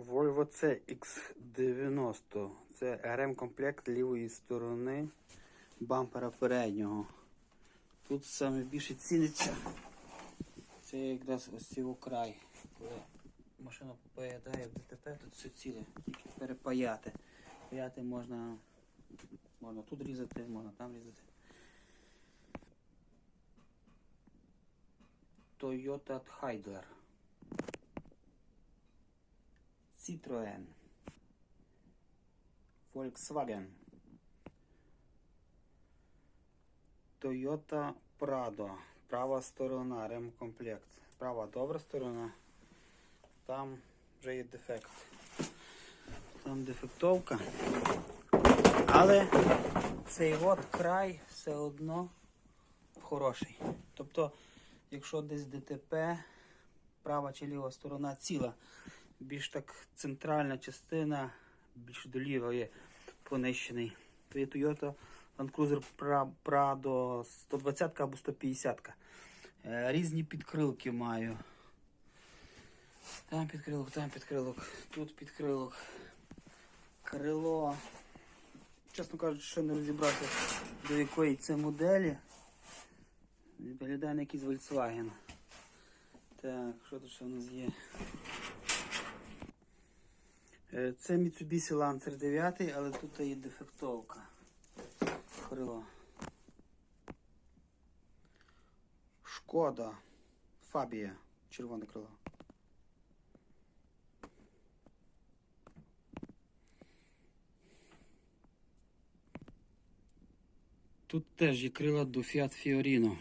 Volvo CX90. Це РМ-комплект лівої сторони бампера переднього. Тут саме більше ціниться. Це якраз ось цей край. Коли машина поїдає в ДТП, тут все ціле. Тільки перепаяти. Паяти можна, можна тут різати, можна там різати. Toyota Hydler. Citroen. Volkswagen. Toyota Prado. Права сторона, ремкомплект. Права добра сторона. Там вже є дефект. Там дефектовка. Але цей от край все одно хороший. Тобто, якщо десь ДТП, права чи ліва сторона ціла, більш так центральна частина, більш доліва є понищений. То є Toyota Land Cruiser Prado 120 або 150. Е, Різні підкрилки маю. Там підкрилок, там підкрилок, тут підкрилок. Крило. Чесно кажучи, ще не розібрався, до якої це моделі. Виглядає на якийсь Volkswagen. Так, що тут ще в нас є? Е, Це Mitsubishi Lancer 9, але тут є дефектовка. Крило. Шкода. Фабія. Червоне крило. Тут теж є крила до Fiat Fiorino.